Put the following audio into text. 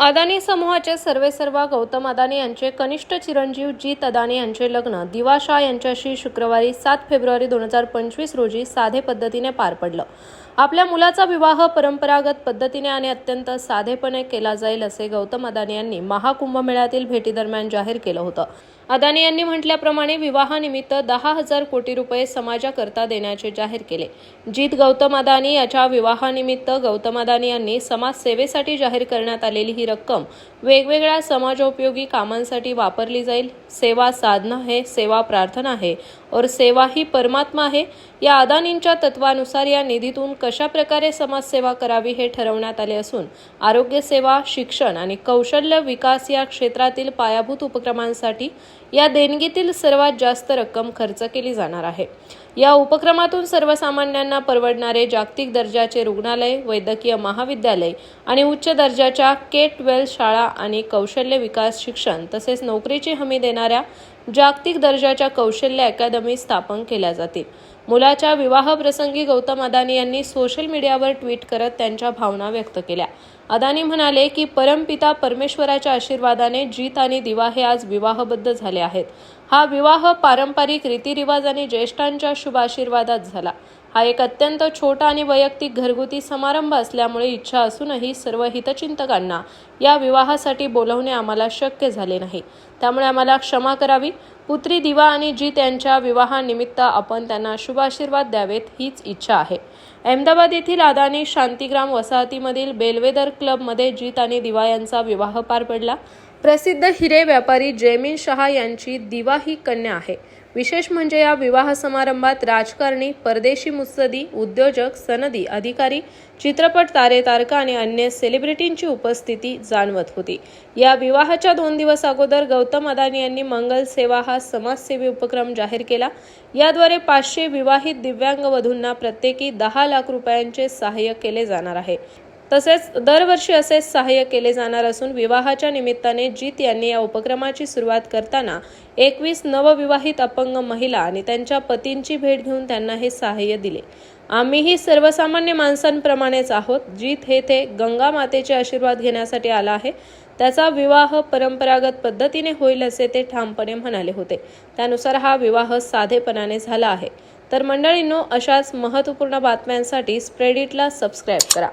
अदानी समूहाचे सर्वेसर्वा गौतम अदानी यांचे कनिष्ठ चिरंजीव जीत अदानी यांचे लग्न दिवा शाह यांच्याशी शुक्रवारी सात फेब्रुवारी दोन हजार पंचवीस रोजी साधे पद्धतीने पार पडलं. आपल्या मुलाचा विवाह परंपरागत पद्धतीने आणि अत्यंत साधेपणे केला जाईल असे गौतम अदानी यांनी महाकुंभमेळ्यातील भेटीदरम्यान जाहीर केलं होतं. अदानी यांनी म्हटल्याप्रमाणे विवाहानिमित्त दहा हजार कोटी रुपये समाजाकरता देण्याचे जाहीर केले. जीत गौतम अदानी याच्या विवाहानिमित्त गौतम अदानी यांनी समाजसेवेसाठी जाहीर करण्यात आलेली ही रक्कम वेगवेगळ्या समाजोपयोगी कामांसाठी वापरली जाईल. सेवा साधना हे सेवा प्रार्थना आहे. और सेवा ही परमात्मा आहे. या अदानींच्या तत्वानुसार या निधीतून कशा प्रकारे समाजसेवा करावी हे ठरवण्यात आले असून आरोग्य सेवा शिक्षण आणि कौशल्य विकास या क्षेत्रातील पायाभूत उपक्रमांसाठी या देणगीतील सर्वात जास्त रक्कम खर्च केली जाणार आहे. या उपक्रमातून सर्वसामान्यांना परवडणारे जागतिक दर्जाचे रुग्णालय वैद्यकीय महाविद्यालय आणि उच्च दर्जाच्या के ट्वेल्व शाळा आणि कौशल्य विकास शिक्षण तसेच नोकरीची हमी देणाऱ्या जागतिक दर्जाच्या कौशल्य अकादमी स्थापन केल्या जातील. मुलाच्या विवाहप्रसंगी गौतम अदानी यांनी सोशल मीडियावर ट्विट करत त्यांच्या भावना व्यक्त केल्या. अदानी म्हणाले की परमपिता परमेश्वराच्या आशीर्वादाने जीत आणि दिवा हे आज विवाहबद्ध झाले आहेत. हा विवाह पारंपरिक रीतिरिवाज आणि ज्येष्ठांच्या शुभाशीर्वादात झाला. हा एक अत्यंत छोटा आणि वैयक्तिक घरगुती समारंभ असल्यामुळे इच्छा असूनही सर्व हितचिंतकांना या विवाहासाठी बोलवणे आम्हाला शक्य झाले नाही. त्यामुळे आम्हाला क्षमा करावी. पुत्री दिवा आणि जीत यांच्या विवाहानिमित्त आपण त्यांना शुभाशीर्वाद द्यावेत हीच इच्छा आहे. अहमदाबाद येथील अदानी शांतीग्राम वसाहतीमधील बेलवेदर क्लबमध्ये जीत आणि दिवा यांचा विवाह पार पडला. प्रसिद्ध हिरे व्यापारी जयमीन शहा यांची दिवा ही कन्या आहे. विशेष म्हणजे या विवाह समारंभात राजकारणी परदेशी मुत्सदी उद्योजक सनदी अधिकारी चित्रपट तारे तारका आणि अन्य सेलिब्रिटींची उपस्थिती जाणवत होती. या विवाहाच्या दोन दिवस अगोदर गौतम अदानी यांनी मंगल सेवा हा समाजसेवी उपक्रम जाहीर केला. याद्वारे पाचशे विवाहित दिव्यांग वधूंना प्रत्येकी दहा लाख रुपयांचे सहाय्य केले जाणार आहे. तसेच दरवर्षी असेच सहाय्य केले जाणार असून विवाहाच्या निमित्ताने जीत यांनी या उपक्रमाची सुरुवात करताना एकवीस नवविवाहित अपंग महिला आणि त्यांच्या पतींची भेट घेऊन त्यांना हे सहाय्य दिले. आम्हीही सर्वसामान्य माणसांप्रमाणेच आहोत. जीत हे ते गंगा मातेचे आशीर्वाद घेण्यासाठी आला आहे. त्याचा विवाह परंपरागत पद्धतीने होईल असे ते ठामपणे म्हणाले होते. त्यानुसार हा विवाह साधेपणाने झाला आहे. तर मंडळींनो अशाच महत्त्वपूर्ण बातम्यांसाठी स्प्रेडिटला सबस्क्राईब करा.